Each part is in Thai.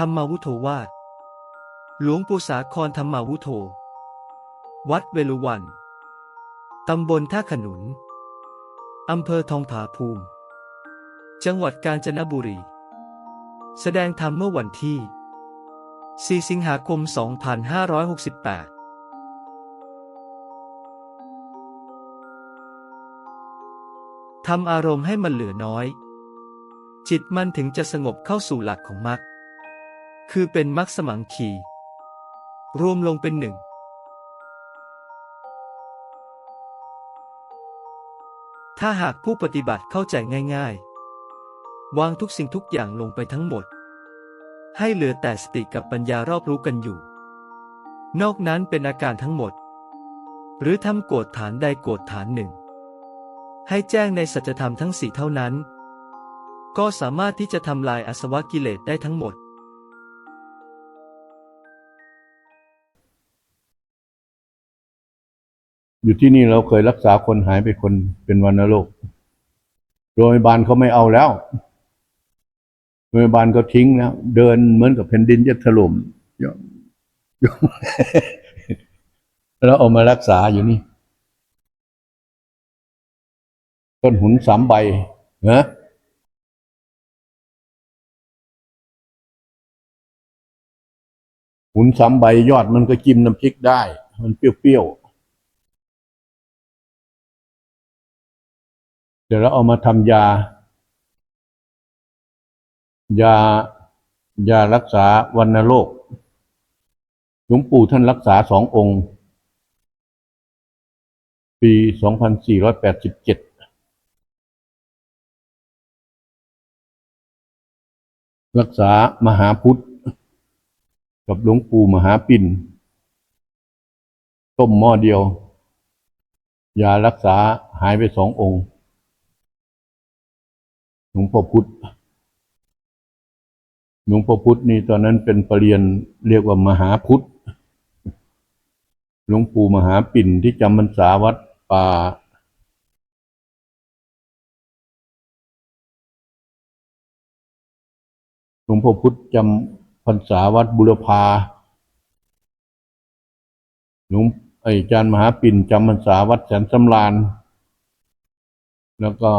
ธรรมาวุโธวาดหลวงปู่สาครธรรมาวุโธ วัดเวลุวัน ตำบลท่าขนุน อำเภอทองผาภูมิ จังหวัดกาญจนบุรี แสดงธรรมเมื่อวันที่ 4 สิงหาคม 2568ทำอารมณ์ให้มันเหลือน้อย จิตมันถึงจะสงบเข้าสู่หลักของมรรค คือเป็นมรรคสมังคี รวมลงเป็นหนึ่ง ถ้าหากผู้ปฏิบัติเข้าใจง่าย ๆ วางทุกสิ่งทุกอย่างลงไปทั้งหมด ให้เหลือแต่สติกับปัญญารอบรู้กันอยู่ นอกนั้นเป็นอาการทั้งหมด หรือทำโกรธฐานใดโกรธฐานหนึ่ง ให้แจ้งในสัจธรรมทั้งสี่เท่านั้น ก็สามารถที่จะทำลายอสวะกิเลสได้ทั้งหมด อยู่ที่นี่เราเคยรักษาคนหายไปคนเป็นวัณโรคโรงพยาบาลเขาไม่เอาแล้วโรงพยาบาลก็ทิ้งแล้ว เดินเหมือนกับแผ่นดินจะถล่มยอมยอมแล้วเอามารักษาอยู่นี่ ต้นหุนสามใบนะหุนสามใบยอดมันก็จิ้มน้ำพริกได้ มันเปรี้ยวๆ เดี๋ยวเราเอามาทำยา ยายารักษาวัณโรคหลวงปู่ท่านรักษาสององค์ ปีสองพันสี่ร้อยแปดสิบเจ็ดรักษามหาพุทธ กับหลวงปู่มหาปิ่น ต้มหม้อเดียว ยารักษาหายไปสององค์ ลวงพ่อพุธหลวงพ่อพุธนี่ตอนนั้นเป็นปรริญญาเรียกว่ามหาพุทธหลวงปู่มหาปิ่นที่จำพรรษาวัดป่า หลวงพ่อพุธจำพรรษาวัดบุรพา หลวงไออาจารย์มหาปิ่นจำพรรษาวัดแสนสำราญ แล้วก็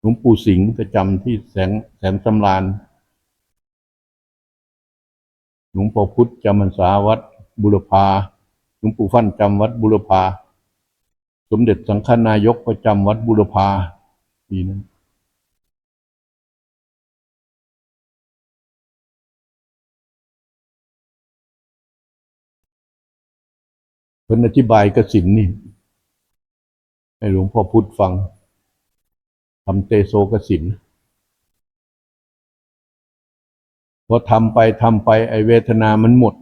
หลวงปู่สิงห์ก็จำที่แสงแสนสำราญหลวงพ่อพุธจำพรรษาวัดบุรพาหลวงปู่ฟั่นจำวัดบุรพาสมเด็จสังฆนายกก็จำวัดบุรพาปีนั้นเพิ่นอธิบายกสินนี่ให้หลวงพ่อพุธฟัง ทำเตโซกสินพอทำไปทำไปไอเวทนามันหมด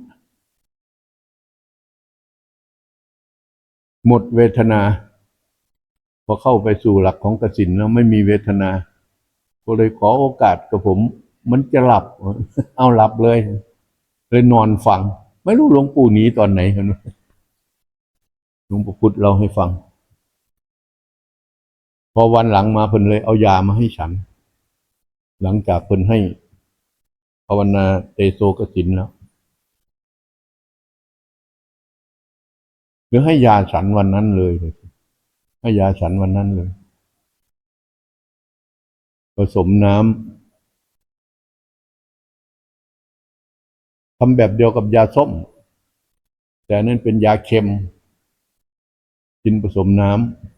หมดเวทนา พอเข้าไปสู่หลักของกสินแล้วไม่มีเวทนา ก็เลยขอโอกาสกับผม มันจะหลับ เอาหลับเลย เลยนอนฟัง ไม่รู้หลวงปู่หนีตอนไหนกันหลวงปู่พุธเราให้ฟัง พอวันหลังมาเพิ่นเลยเอายามาให้ฉัน หลังจากเพิ่นให้ภาวนาเตโซกสินแล้วหรือให้ยาฉันวันนั้นเลยให้ยาฉันวันนั้นเลย ผสมน้ำทำแบบเดียวกับยาส้ม แต่นั่นเป็นยาเค็ม กินผสมน้ำ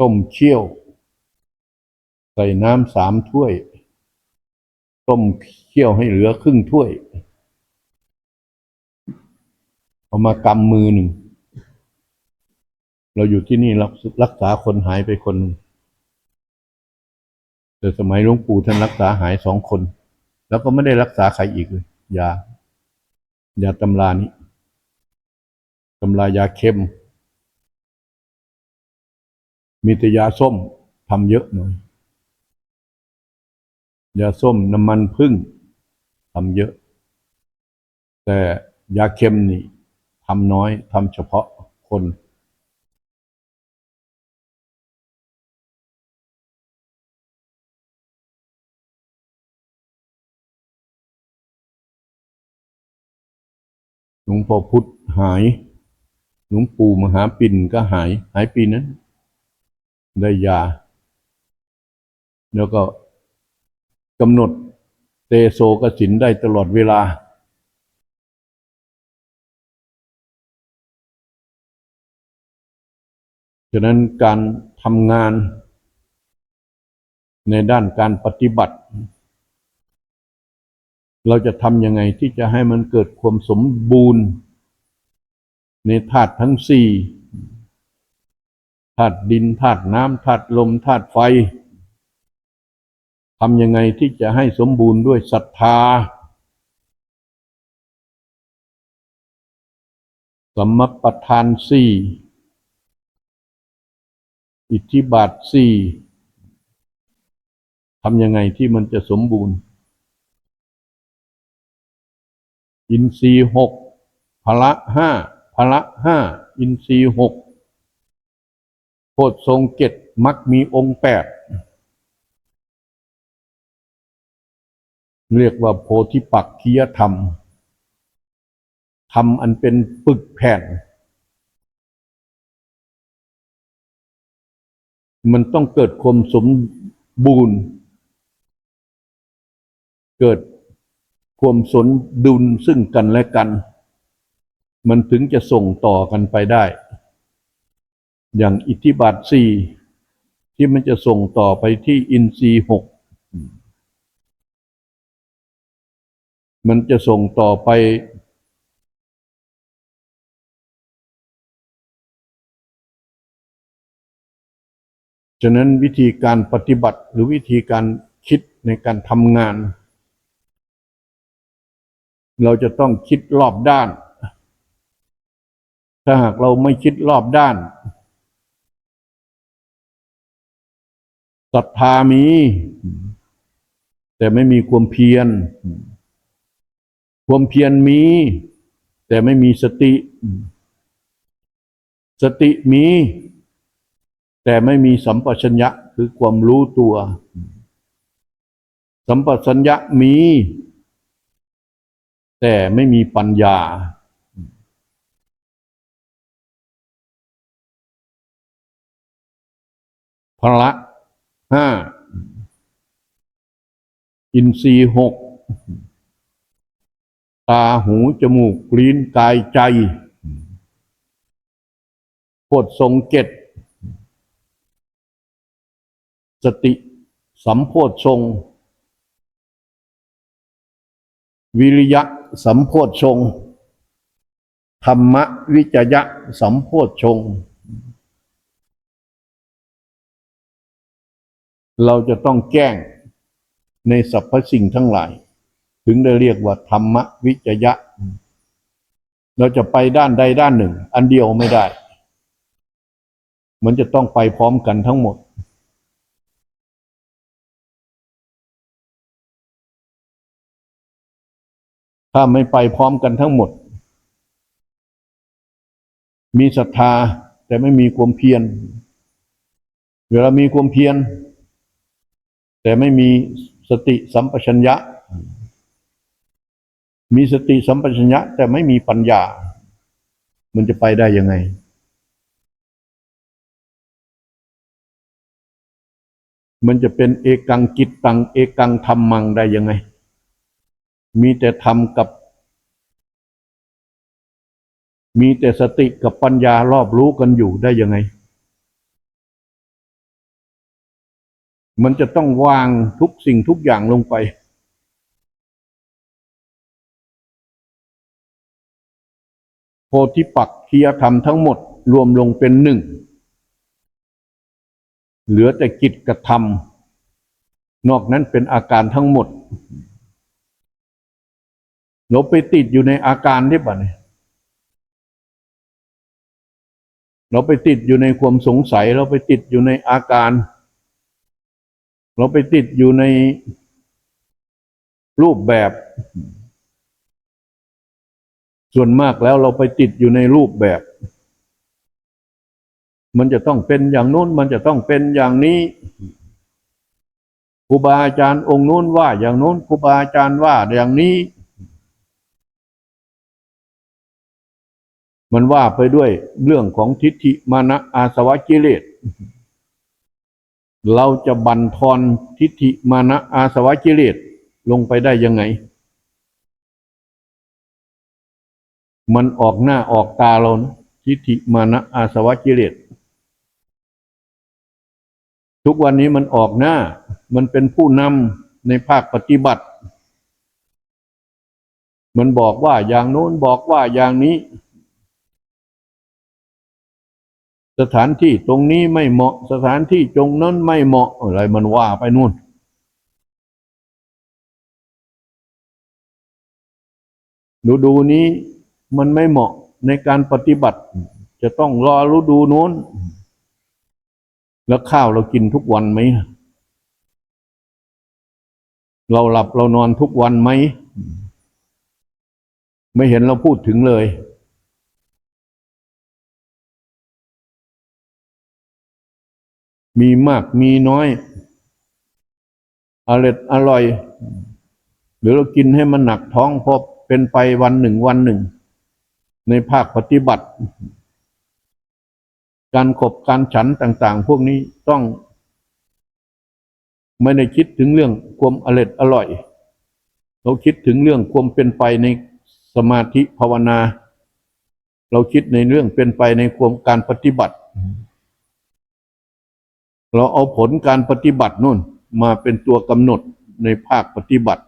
ต้มเคี่ยว ใส่น้ำสามถ้วย ต้มเคี่ยวให้เหลือครึ่งถ้วย เอามากำมือหนึ่ง เราอยู่ที่นี่รักรักษาคนหายไปคนนึงแต่สมัยหลวงปู่ท่านรักษาหายสองคน แล้วก็ไม่ได้รักษาใครอีกเลยยายาตำรานี้ตำรายาเค็ม มีแต่ยาส้มทำเยอะหน่อย ยาส้มน้ำมันพึ่งทำเยอะ แต่ยาเค็มนี่ทำน้อยทำเฉพาะคนหลวงพ่อพุทธหาย หลวงปู่มหาปิ่นก็หาย หายปีนั้น ได้ยา แล้วก็กำหนดเตโซกสินได้ตลอดเวลา ฉะนั้นการทำงานในด้านการปฏิบัติ เราจะทำยังไงที่จะให้มันเกิดความสมบูรณ์ ในธาตุทั้งสี่ ธาตุดินธาตุน้ำธาตุลมธาตุไฟทำยังไงที่จะให้สมบูรณ์ด้วยศรัทธาสัมปทานสี่ อิทธิบาทสี่ทำยังไงที่มันจะสมบูรณ์ อินทรีย์หกพละห้าพละห้า อินทรีย์หก โพชฌงเจ็ดมักมีองค์แปดเรียกว่าโพธิปักคียธรรม ธรรมอันเป็นปึกแผ่น มันต้องเกิดความสมบูรณ์ เกิดความสนดุลซึ่งกันและกัน มันถึงจะส่งต่อกันไปได้ อย่างอิทธิบาทสี่ที่มันจะส่งต่อไปที่อินทรีหกมันจะส่งต่อไป ฉะนั้นวิธีการปฏิบัติหรือวิธีการคิดในการทำงาน เราจะต้องคิดรอบด้าน ถ้าหากเราไม่คิดรอบด้าน ศรัทธามี แต่ไม่มีความเพียร ความเพียรมี แต่ไม่มีสติ สติมี แต่ไม่มีสัมปชัญญะคือความรู้ตัว สัมปชัญญะมี แต่ไม่มีปัญญาพละ ห้าอินทรีย์หกตาหูจมูกลิ้นกายใจโพชฌงเจ็ดสติสัมโพชฌงวิริยะสัมโพชงธรรมวิจยะสัมโพชง เราจะต้องแจ้งในสรรพสิ่งทั้งหลาย ถึงได้เรียกว่าธรรมวิจยะ เราจะไปด้านใดด้านหนึ่ง อันเดียวไม่ได้ มันจะต้องไปพร้อมกันทั้งหมด ถ้าไม่ไปพร้อมกันทั้งหมด มีศรัทธาแต่ไม่มีความเพียรเวลามีความเพียร แต่ไม่มีสติสัมปชัญญะ มีสติสัมปชัญญะ แต่ไม่มีปัญญา มันจะไปได้ยังไง มันจะเป็นเอกังกิตตัง เอกังธรรมังได้ยังไง มีแต่ธรรมกับ มีแต่สติกับปัญญารอบรู้กันอยู่ได้ยังไง มันจะต้องวางทุกสิ่งทุกอย่างลงไป โพธิปักคียธรรมทั้งหมดรวมลงเป็นหนึ่ง เหลือแต่กิจกระทำนอกนั้นเป็นอาการทั้งหมดเราไปติดอยู่ในอาการที่ปะเนี่ยเราไปติดอยู่ในความสงสัย เราไปติดอยู่ในอาการ เราไปติดอยู่ในรูปแบบ ส่วนมากแล้วเราไปติดอยู่ในรูปแบบ มันจะต้องเป็นอย่างนู้น มันจะต้องเป็นอย่างนี้ครูบาอาจารย์องค์นู้นว่า อย่างนู้นครูบาอาจารย์ว่าอย่างนี้ มันว่าไปด้วยเรื่องของทิฏฐิมานะอาสวะกิเลส เราจะบั่นทอนทิฏฐิมานะอาสวะกิเลสลงไปได้ยังไง มันออกหน้าออกตาเรานะทิฏฐิมานะอาสวะกิเลสทุกวันนี้มันออกหน้า มันเป็นผู้นำในภาคปฏิบัติ มันบอกว่าอย่างโน้นบอกว่าอย่างนี้ สถานที่ตรงนี้ไม่เหมาะ สถานที่ตรงนั้นไม่เหมาะอะไรมันว่าไปนู่น ฤดูนี้มันไม่เหมาะในการปฏิบัติ จะต้องรอฤดูโน้น แล้วข้าวเรากินทุกวันไหม เราหลับเรานอนทุกวันไหม ไม่เห็นเราพูดถึงเลย มีมากมีน้อยอร่อยอร่อย หรือเรากินให้มันหนักท้องพราะเป็นไปวันหนึ่งวันหนึ่ง ในภาคปฏิบัติ การขบการฉันต่าง ๆ พวกนี้ต้อง ไม่ได้คิดถึงเรื่องความอร่อยอร่อย เราคิดถึงเรื่องความเป็นไปในสมาธิภาวนา เราคิดในเรื่องเป็นไปในความการปฏิบัติ เราเอาผลการปฏิบัตินู่นมาเป็นตัวกำหนดในภาคปฏิบัติ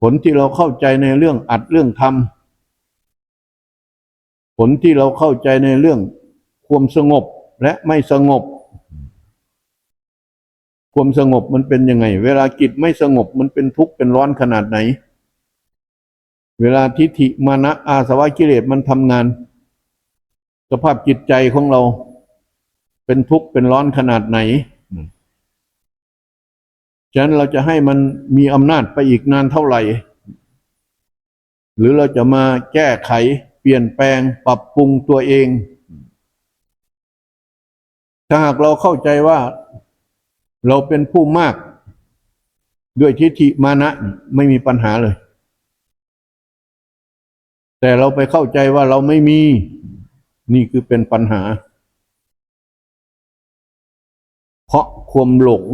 ผลที่เราเข้าใจในเรื่องอัดเรื่องทำผลที่เราเข้าใจในเรื่องความสงบและไม่สงบ ความสงบมันเป็นยังไง เวลาจิตไม่สงบมันเป็นทุกข์เป็นร้อนขนาดไหน เวลาทิฏฐิมานะอาสวะกิเลสมันทำงาน สภาพจิตใจของเรา เป็นทุกข์เป็นร้อนขนาดไหนฉะนั้นเราจะให้มันมีอำนาจไปอีกนานเท่าไหร่ หรือเราจะมาแก้ไข เปลี่ยนแปลงปรับปรุงตัวเอง ถ้าหากเราเข้าใจว่า เราเป็นผู้มาก ด้วยทิฏฐิมานะไม่มีปัญหาเลย แต่เราไปเข้าใจว่าเราไม่มี นี่คือเป็นปัญหา ราะความหลง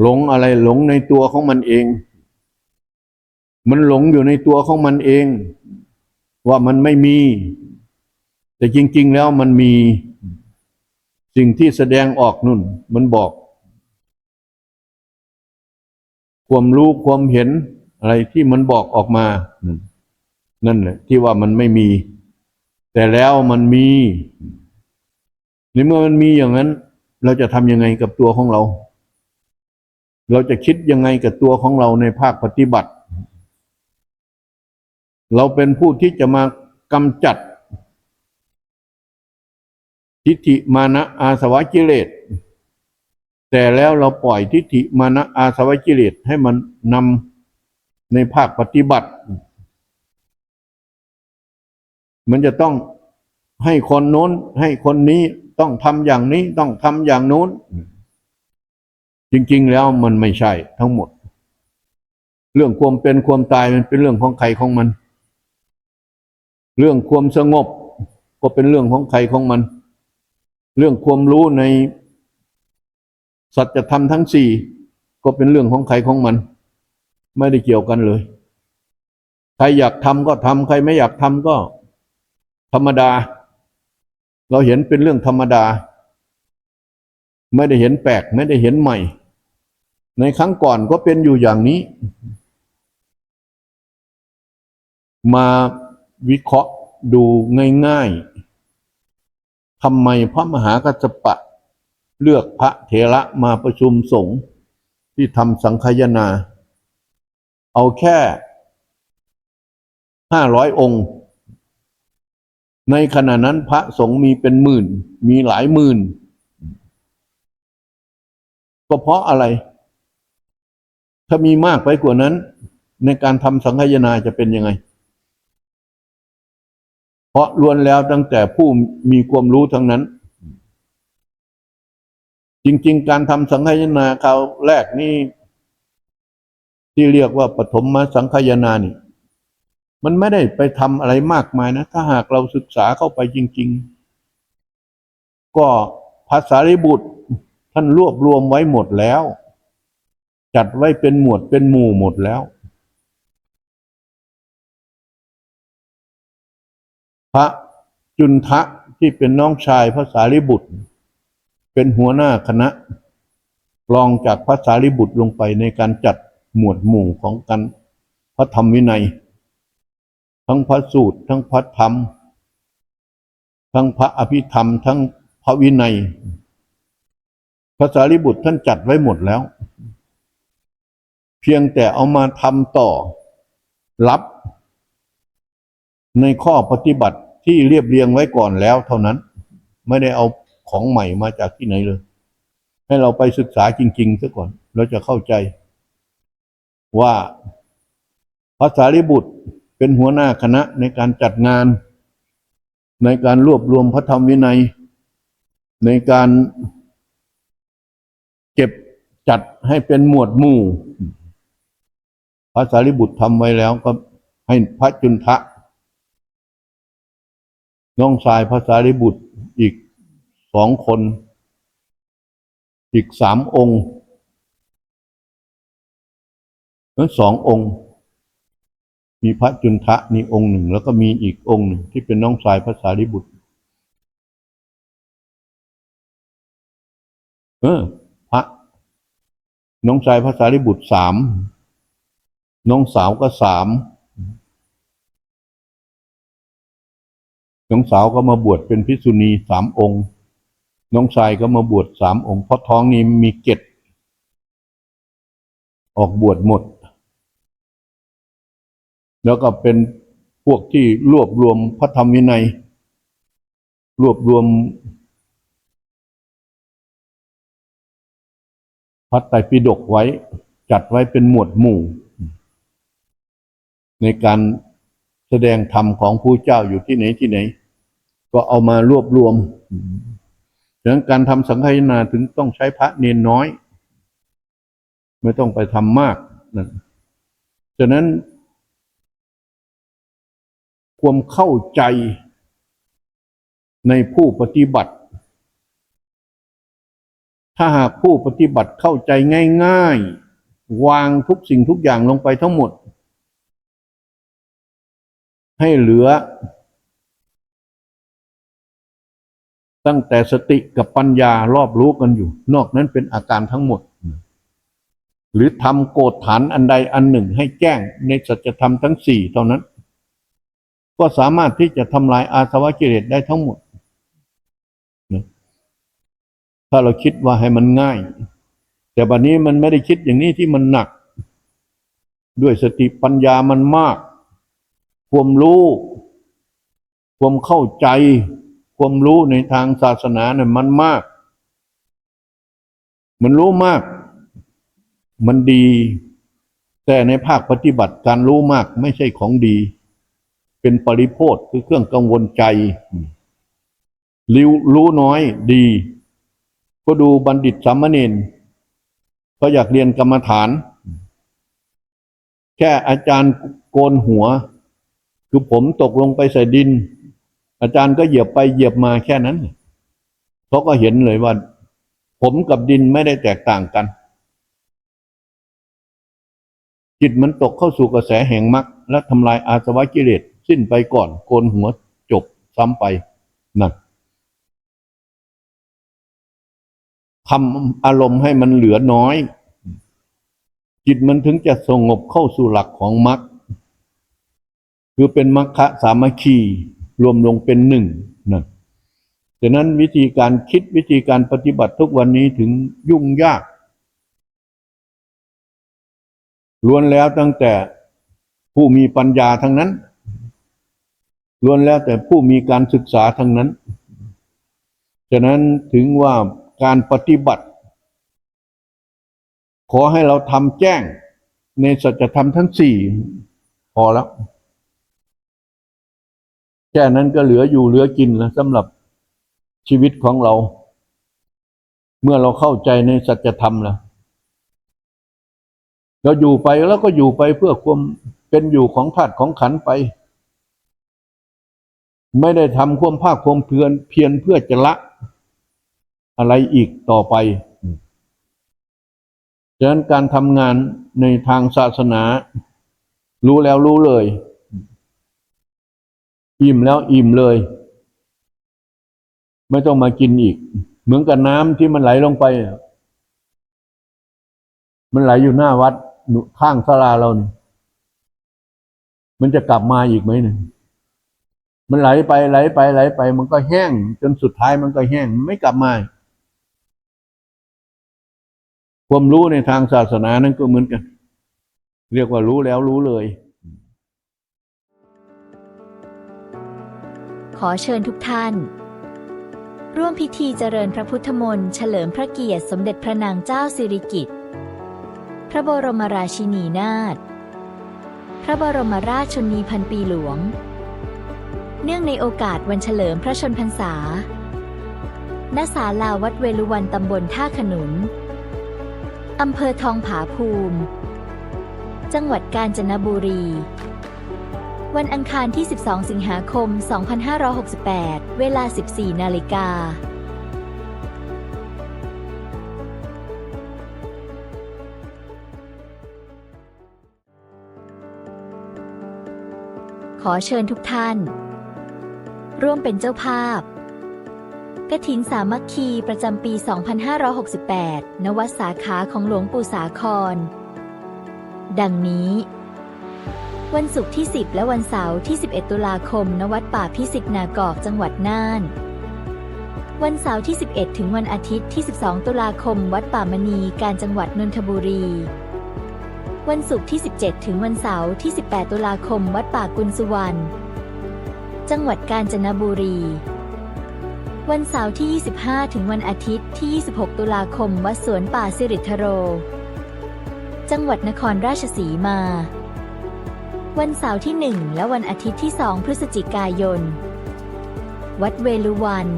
หลงอะไรหลงในตัวของมันเอง มันหลงอยู่ในตัวของมันเอง ว่ามันไม่มี แต่จริง ๆ แล้วมันมีสิ่งที่แสดงออกนุ่น มันบอก ความรู้ความเห็นอะไรที่มันบอกออกมา นั่นแหละที่ว่ามันไม่มี แต่แล้วมันมีในเมื่อมันมีอย่างนั้น เราจะทำยังไงกับตัวของเรา เราจะคิดยังไงกับตัวของเราในภาคปฏิบัติ เราเป็นผู้ที่จะมากำจัด ทิฏฐิมานะอาสวะกิเลส แต่แล้วเราปล่อยทิฏฐิมานะอาสวะกิเลสให้มันนำในภาคปฏิบัติ มันจะต้องให้คนโน้นให้คนนี้ ต้องทำอย่างนี้ต้องทำอย่างโน้น จริง ๆ แล้วมันไม่ใช่ทั้งหมด เรื่องความเป็นความตายมันเป็นเรื่องของใครของมัน เรื่องความสงบก็เป็นเรื่องของใครของมัน เรื่องความรู้ในสัจธรรมทั้งสี่ก็เป็นเรื่องของใครของมัน ไม่ได้เกี่ยวกันเลย ใครอยากทำก็ทำใครไม่อยากทำก็ธรรมดา เราเห็นเป็นเรื่องธรรมดา ไม่ได้เห็นแปลกไม่ได้เห็นใหม่ ในครั้งก่อนก็เป็นอยู่อย่างนี้ มาวิเคราะห์ดูง่ายๆทำไมพระมหากัสสปะ เลือกพระเถระมาประชุมสงฆ์ที่ทำสังคยนา เอาแค่ห้าร้อยองค์ ในขณะนั้นพระสงฆ์มีเป็นหมื่น มีหลายหมื่น ก็เพราะอะไร ถ้ามีมากไปกว่านั้น ในการทำสังฆายนาจะเป็นยังไง เพราะล้วนแล้วตั้งแต่ผู้มีความรู้ทั้งนั้น จริง ๆ การทำสังฆายนาคราวแรกนี่ที่เรียกว่าปฐมสังฆายนานี่ มันไม่ได้ไปทำอะไรมากมายนะ ถ้าหากเราศึกษาเข้าไปจริง ๆ ก็ภาษาริบุตรท่านรวบรวมไว้หมดแล้ว จัดไว้เป็นหมวดเป็นหมู่หมดแล้ว พระจุนทะที่เป็นน้องชายพระสารีบุตร เป็นหัวหน้าคณะรองจากพระสารีบุตรลงไปในการจัดหมวดหมู่ของกันพระธรรมวินัย ทั้งพระสูตร ทั้งพระธรรม ทั้งพระอภิธรรม ทั้งพระวินัยพระสารีบุตรท่านจัดไว้หมดแล้ว เพียงแต่เอามาทำต่อรับ ในข้อปฏิบัติที่เรียบเรียงไว้ก่อนแล้วเท่านั้น ไม่ได้เอาของใหม่มาจากที่ไหนเลย ให้เราไปศึกษาจริงๆซะก่อน เราจะเข้าใจว่าพระสารีบุตร เป็นหัวหน้าคณะในการจัดงาน ในการรวบรวมพระธรรมวินัย ในการเก็บจัดให้เป็นหมวดหมู่ พระสารีบุตรทำไว้แล้วก็ให้พระจุนทะ น้องชายพระสารีบุตรอีกสองคน อีกสามองค์นั้นสององค์ มีพระจุนทะนี่องค์หนึ่ง แล้วก็มีอีกองค์หนึ่งที่เป็นน้องชายพระสารีบุตร เออ พระ น้องชายพระสารีบุตรสามน้องสาวก็สามน้องสาวก็มาบวชเป็นภิษุณีสามองค์ น้องชายก็มาบวชสามองค์เพราะท้องนี้มีเกตออกบวชหมด แล้วก็เป็นพวกที่รวบรวมพระธรรมวินัย รวบรวมพระไตรปิฎกไว้จัดไว้เป็นหมวดหมู่ ในการแสดงธรรมของผู้เจ้าอยู่ที่ไหนที่ไหน ก็เอามารวบรวมดังนั้นการทำสังฆานาถึงต้องใช้พระเนนน้อย ไม่ต้องไปทำมากนั่นฉะนั้น ความเข้าใจในผู้ปฏิบัติ ถ้าหากผู้ปฏิบัติเข้าใจง่าย ๆ วางทุกสิ่งทุกอย่างลงไปทั้งหมด ให้เหลือ ตั้งแต่สติกับปัญญารอบรู้กันอยู่ นอกนั้นเป็นอาการทั้งหมด หรือทำโกฏฐานอันใดอันหนึ่งให้แจ้งในสัจธรรมทั้งสี่เท่านั้น ก็สามารถที่จะทำลายอาสวะกิเลสได้ทั้งหมด ถ้าเราคิดว่าให้มันง่าย แต่บัดนี้มันไม่ได้คิดอย่างนี้ที่มันหนัก ด้วยสติปัญญามันมาก ความรู้ ความเข้าใจ ความรู้ในทางศาสนาเนี่ยมันมาก มันรู้มาก มันดี แต่ในภาคปฏิบัติการรู้มากไม่ใช่ของดี เป็นปริโภทคือเครื่องกังวลใจรู้รู้น้อยดี ก็ดูบัณฑิตสามเณรก็อยากเรียนกรรมฐาน แค่อาจารย์โกนหัว คือผมตกลงไปใส่ดิน อาจารย์ก็เหยียบไปเหยียบมาแค่นั้นเขาก็เห็นเลยว่า ผมกับดินไม่ได้แตกต่างกัน จิตมันตกเข้าสู่กระแสแห่งมรรคและทำลายอาสวะกิเลส สิ้นไปก่อนโกนหัวจบซ้ำไปนั่นทำอารมณ์ให้มันเหลือน้อย จิตมันถึงจะสงบเข้าสู่หลักของมรรคคือเป็นมรรคสามัคคีรวมลงเป็นหนึ่งนั่นฉะนั้นวิธีการคิดวิธีการปฏิบัติทุกวันนี้ถึงยุ่งยากล้วนแล้วตั้งแต่ผู้มีปัญญาทั้งนั้น ล้วนแล้วแต่ผู้มีการศึกษาทั้งนั้น ฉะนั้นถึงว่าการปฏิบัติ ขอให้เราทำแจ้งในสัจธรรมทั้งสี่พอแล้วแค่นั้นก็เหลืออยู่เหลือกินแล้วสำหรับชีวิตของเรา เมื่อเราเข้าใจในสัจธรรมแล้วเราอยู่ไปแล้วก็อยู่ไปเพื่อความเป็นอยู่ของธาตุของขันไป ไม่ได้ทำความภาคความเพียรเพียรเพื่อจะละ อะไรอีกต่อไปฉะนั้นการทำงานในทางศาสนา รู้แล้วรู้เลย อิ่มแล้วอิ่มเลย ไม่ต้องมากินอีก เหมือนกับน้ำที่มันไหลลงไป มันไหลอยู่หน้าวัดข้างศาลาเราเนี่ยมันจะกลับมาอีกไหมเนี่ย มันไหลไปไหลไปไหลไป มันก็แห้ง จนสุดท้ายมันก็แห้งไม่กลับมาความรู้ในทางศาสนานั้นก็เหมือนกัน เรียกว่ารู้แล้วรู้เลย ขอเชิญทุกท่าน ร่วมพิธีเจริญพระพุทธมนต์เฉลิมพระเกียรติสมเด็จพระนางเจ้าสิริกิติ์พระบรมราชินีนาถพระบรมราชชนนีพันปีหลวง เนื่องในโอกาสวันเฉลิมพระชนพรรษา ณ ศาลาวัดเวลุวันตำบลท่าขนุน อำเภอทองผาภูมิ จังหวัดกาญจนบุรี วันอังคารที่ 12 สิงหาคม 2568 เวลา 14 นาฬิกาขอเชิญทุกท่าน ร่วมเป็นเจ้าภาพกฐินสามัคคีประจำปี 2568นวัดสาขาของหลวงปู่สาคร ดังนี้ วันศุกร์ที่ 10 และวันเสาร์ที่ 11 ตุลาคม ณ วัดป่าพิสิทธิ์นากอกจังหวัดน่าน วันเสาร์ที่ 11 ถึงวันอาทิตย์ที่ 12 ตุลาคม วัดป่ามณีการจังหวัดนนทบุรี วันศุกร์ที่ 17 ถึงวันเสาร์ที่ 18 ตุลาคม วัดป่ากุลสุวรรณ จังหวัดกาญจนบุรี วันเสาร์ที่ 25 ถึงวันอาทิตย์ที่ 26 ตุลาคม วัดสวนป่าสิริธโร จังหวัดนครราชสีมา วันเสาร์ที่ 1 และวันอาทิตย์ที่ 2 พฤศจิกายน วัดเวลุวัน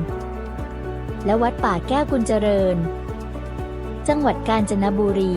และวัดป่าแก้วกุญเจริญ จังหวัดกาญจนบุรี